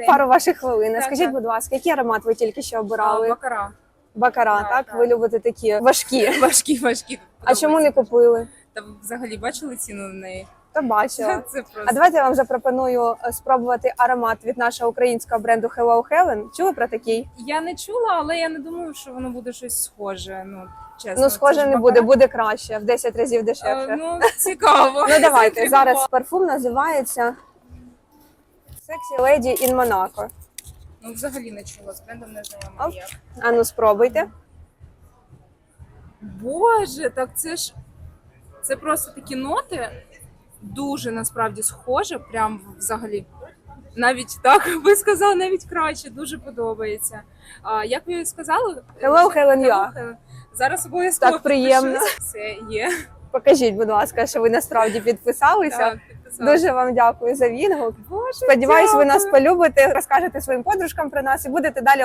день. пару ваших хвилин. Так, Скажіть, так. будь ласка, який аромат ви тільки що А, обирали? Бакара. Бакара, Так, так? так. Ви любите такі важкі. Важкі, важкі. А чому не купили? Та ви взагалі бачили ціну на неї? Та бачила. Це просто. А давайте я вам запропоную е, спробувати аромат від нашого українського бренду Hello Helen. Чули про такий? Я не чула, але я не думаю, що воно буде щось схоже. Ну, чесно. Ну, схоже, не буде, буде краще, в 10 разів Е, дешевше. Ну, цікаво. Ну давайте зараз парфум називається Sexy Lady in Monaco. Ну, взагалі не чула, з брендом не знайома Оп. ніяк. А ну спробуйте. Боже, так це ж це просто такі ноти дуже насправді схоже, прям взагалі. Навіть так ви сказали, навіть краще, дуже подобається. А як ви сказали? Hello, Helen, я. Helen. Зараз обов'язково Так приємно. підпишусь. Все є. Покажіть, будь ласка, що ви насправді підписалися. Так. Дуже вам дякую за відгук. Боже, Сподіваюсь, ви нас полюбите, розкажете своїм подружкам про нас і будете далі